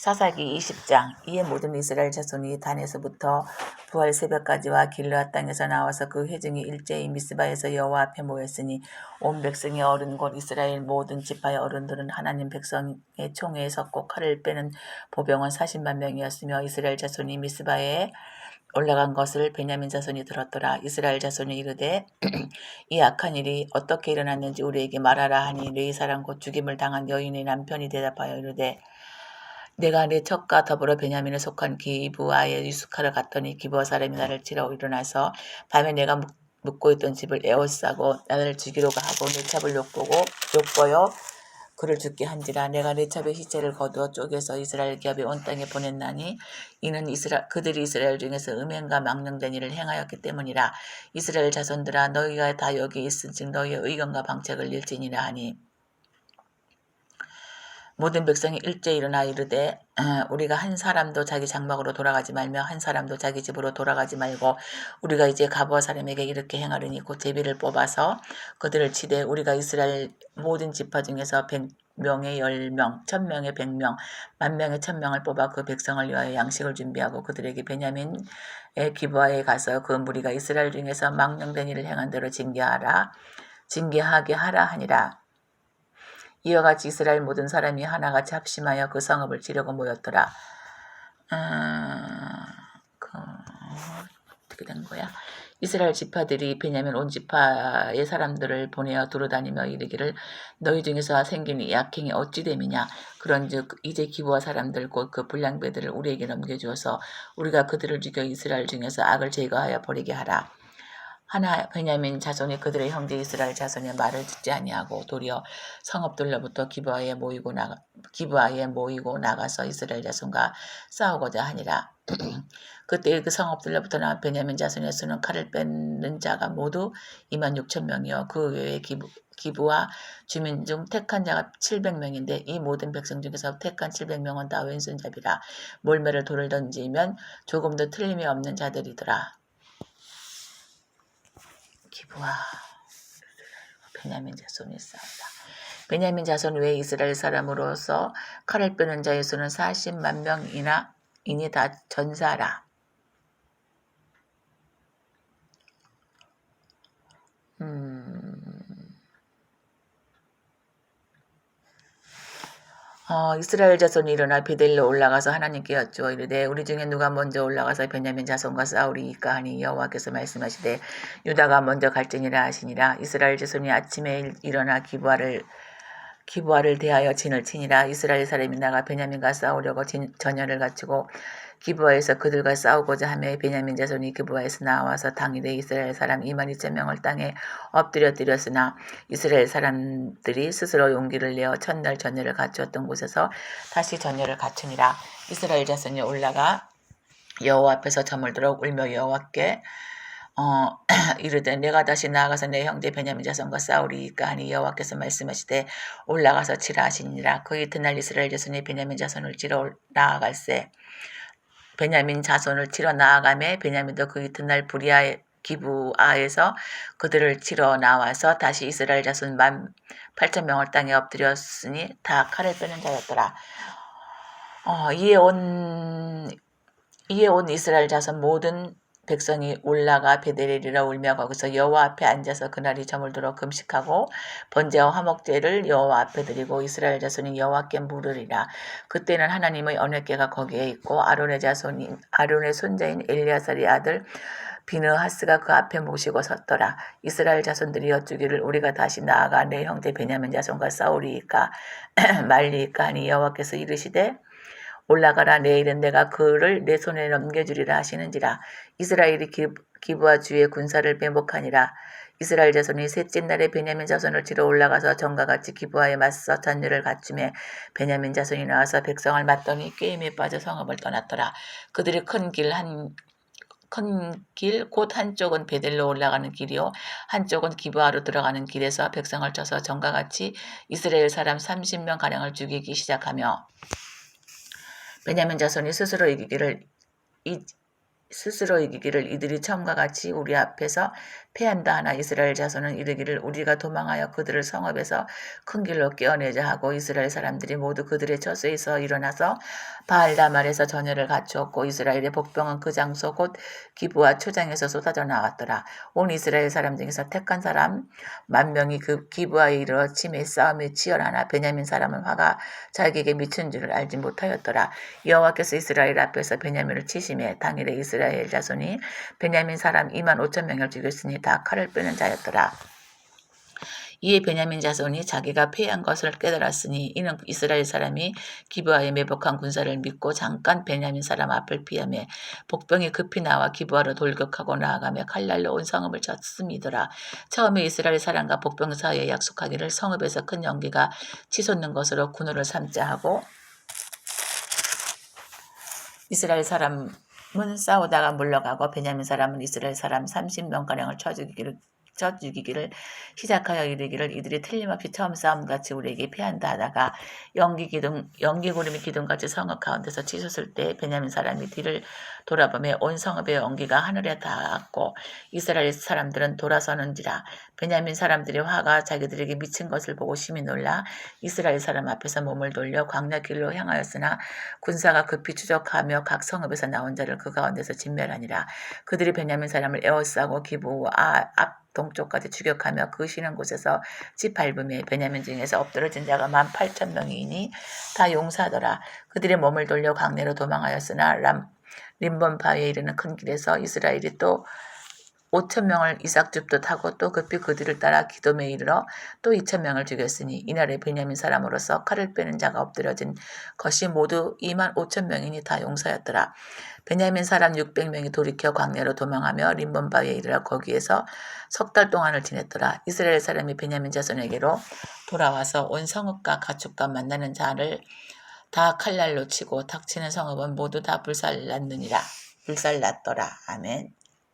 사사기 20장 이에 모든 이스라엘 자손이 단에서부터 부활 새벽까지와 길르앗 땅에서 나와서 그 회중이 일제히 미스바에서 여호와 앞에 모였으니 온 백성의 어른 곧 이스라엘 모든 지파의 어른들은 하나님 백성의 총회에 섰고 칼을 빼는 보병은 40만 명이었으며 이스라엘 자손이 미스바에 올라간 것을 베냐민 자손이 들었더라. 이스라엘 자손이 이르되 이 악한 일이 어떻게 일어났는지 우리에게 말하라 하니 네 사람 곧 죽임을 당한 여인의 남편이 대답하여 이르되 내가 내 척과 더불어 베냐민에 속한 기부아에 유스카를 갔더니 기부아 사람이 나를 치러 일어나서 밤에 내가 묵- 묵고 있던 집을 에워싸고 나를 죽이려고 하고 내 첩을 욕보고 욕보여 그를 죽게 한지라. 내가 내 첩의 시체를 거두어 쪼개서 이스라엘 기업이 온 땅에 보냈나니 이는 이스라 그들이 이스라엘 중에서 음행과 망령된 일을 행하였기 때문이라. 이스라엘 자손들아 너희가 다 여기 있은즉 너희의 의견과 방책을 일지니라 하니 모든 백성이 일제 일어나 이르되 어, 우리가 한 사람도 자기 장막으로 돌아가지 말며 한 사람도 자기 집으로 돌아가지 말고 우리가 이제 가부아 사람에게 이렇게 행하려니 곧 제비를 뽑아서 그들을 치되 우리가 이스라엘 모든 지파 중에서 백 명의 열 명, 천 명의 백 명, 만 명의 천 명을 뽑아 그 백성을 위하여 양식을 준비하고 그들에게 베냐민의 기부하에 가서 그 무리가 이스라엘 중에서 망령된 일을 행한 대로 징계하라 징계하게 하라 하니라. 이와 같이 이스라엘 모든 사람이 하나같이 합심하여 그 성읍을 지려고 모였더라. 음, 그, 어떻게 된 거야? 이스라엘 지파들이 베냐민 온 지파의 사람들을 보내어 두루다니며 이르기를 너희 중에서 생긴 이 악행이 어찌 됨이냐 그런즉 이제 기부와 사람들 곧 그 불량배들을 우리에게 넘겨주어서 우리가 그들을 죽여 이스라엘 중에서 악을 제거하여 버리게 하라 하나 베냐민 자손이 그들의 형제 이스라엘 자손의 말을 듣지 아니하고 도리어 성읍들로부터 기부하에 모이고 나가 기부하에 모이고 나가서 이스라엘 자손과 싸우고자 하니라. 그때 그 성읍들로부터 나온 베냐민 자손의 수는 칼을 뺏는 자가 모두 2만 6천 명이요 그 외에 기부 기부와 주민 중 택한 자가 700명인데 이 모든 백성 중에서 택한 700명은 다 왼손잡이라 몰매를 돌을 던지면 조금도 틀림이 없는 자들이더라. 기부와 베냐민 자손이 싸우다. 베냐민 자손 외에 이스라엘 사람으로서 칼을 빼는 자의 수는 40만 명이나 이니 다 전사라. 음. 어, 이스라엘 자손이 일어나 베델로 올라가서 하나님께 여쭈어 이르되 우리 중에 누가 먼저 올라가서 베냐민 자손과 싸우리이까 하니 여호와께서 말씀하시되 유다가 먼저 갈지니라 하시니라. 이스라엘 자손이 아침에 일- 일어나 기부아를 기부아를 대하여 진을 치니라. 이스라엘 사람이 나가 베냐민과 싸우려고 진- 전열을 갖추고 기부아에서 그들과 싸우고자 하며 베냐민 자손이 기부아에서 나와서 당일에 이스라엘 사람 2만 2천 명을 땅에 엎드려 드렸으나 이스라엘 사람들이 스스로 용기를 내어 첫날 전열을 갖추었던 곳에서 다시 전열을 갖추니라. 이스라엘 자손이 올라가 여호와 앞에서 점을 들어 울며 여호와께 어, 이르되 내가 다시 나아가서 내 형제 베냐민 자손과 싸우리이까 하니 여호와께서 말씀하시되 올라가서 치라 하시니라. 그 이튿날 이스라엘 자손이 베냐민 자손을 치러 나아갈새 베냐민 자손을 치러 나아가매 베냐민도 그 이튿날 부리아 기부아에서 그들을 치러 나와서 다시 이스라엘 자손 만 8천 명을 땅에 엎드렸으니 다 칼을 빼는 자였더라. 어, 이에 온 이에 온 이스라엘 자손 모든 백성이 올라가 베델리라 울며 거기서 여호와 앞에 앉아서 그날이 저물 들어 금식하고 번제와 화목제를 여호와 앞에 드리고 이스라엘 자손이 여호와께 물으리라. 그때는 하나님의 언약궤가 거기에 있고 아론의 자손이 아론의 손자인 엘리야살의 아들 비느하스가 그 앞에 모시고 섰더라. 이스라엘 자손들이 여쭈기를 우리가 다시 나아가 내 형제 베냐민 자손과 싸우리이까? 말리이까? 하니 여호와께서 이르시되 올라가라. 내일은 내가 그를 내 손에 넘겨주리라 하시는지라. 이스라엘이 기- 기부와 주의 군사를 배목하니라. 이스라엘 자손이 셋째 날에 베냐민 자손을 치러 올라가서 전과 같이 기부하에 맞서 전율을 갖춤에 베냐민 자손이 나와서 백성을 맞더니 게임에 빠져 성읍을 떠났더라. 그들이 큰길한 큰 길 곧 한쪽은 베델로 올라가는 길이요. 한쪽은 기부하로 들어가는 길에서 백성을 쳐서 전과 같이 이스라엘 사람 30명 가량을 죽이기 시작하며 베냐민 자손이 스스로 이기기를 이, 스스로 이기기를 이들이 처음과 같이 우리 앞에서 패한다 하나 이스라엘 자손은 이르기를 우리가 도망하여 그들을 성읍에서 큰 길로 깨어내자 하고 이스라엘 사람들이 모두 그들의 처소에서 일어나서 바알다말에서 전열을 갖추었고 이스라엘의 복병은 그 장소 곧 기부와 초장에서 쏟아져 나왔더라. 온 이스라엘 사람 중에서 택한 사람 만 명이 그 기부하에 이르러 침에 싸움에 치열하나 베냐민 사람은 화가 자기에게 미친 줄을 알지 못하였더라. 여호와께서 이스라엘 앞에서 베냐민을 치심해 당일에 이스라엘 자손이 베냐민 사람 2만 5천 명을 죽였으니 다 칼을 빼는 자였더라. 이에 베냐민 자손이 자기가 패한 것을 깨달았으니 이는 이스라엘 사람이 기부하에 매복한 군사를 믿고 잠깐 베냐민 사람 앞을 피하며 복병이 급히 나와 기부하러 돌격하고 나아가며 칼날로 온 성읍을 쳤음이더라. 처음에 이스라엘 사람과 복병 사이에 약속하기를 성읍에서 큰 연기가 치솟는 것으로 군호를 삼자 하고 이스라엘 사람 은 싸우다가 물러가고 베냐민 사람은 이스라엘 사람 30명가량을 쳐 죽이기를 쳐 죽이기를 시작하여 이르기를 이들이 틀림없이 처음 싸움같이 우리에게 피한다 하다가 연기 기둥 연기 구름이 기둥같이 성읍 가운데서 치솟을 때 베냐민 사람이 뒤를 돌아보며 온 성읍의 연기가 하늘에 닿았고 이스라엘 사람들은 돌아서는지라 베냐민 사람들의 화가 자기들에게 미친 것을 보고 심히 놀라 이스라엘 사람 앞에서 몸을 돌려 광야 길로 향하였으나 군사가 급히 추적하며 각 성읍에서 나온 자를 그 가운데서 진멸하니라. 그들이 베냐민 사람을 에워싸고 기부 아, 앞 동쪽까지 추격하며 그 쉬는 곳에서 집 밟음에 베냐민 중에서 엎드러진 자가 만 팔천 명이니 다 용사더라. 그들의 몸을 돌려 광내로 도망하였으나 람, 림본 바위에 이르는 큰 길에서 이스라엘이 또 5천 명을 이삭줍도 타고 또 급히 그들을 따라 기돔에 이르러 또 2천 명을 죽였으니 이날에 베냐민 사람으로서 칼을 빼는 자가 엎드려진 것이 모두 2만 5천 명이니 다 용사였더라. 베냐민 사람 600명이 돌이켜 광야로 도망하며 림본 바위에 이르러 거기에서 석 달 동안을 지냈더라. 이스라엘 사람이 베냐민 자손에게로 돌아와서 온 성읍과 가축과 만나는 자를 다 칼날로 치고 닥치는 성읍은 모두 다 불살났느니라. 불살났더라. 아멘.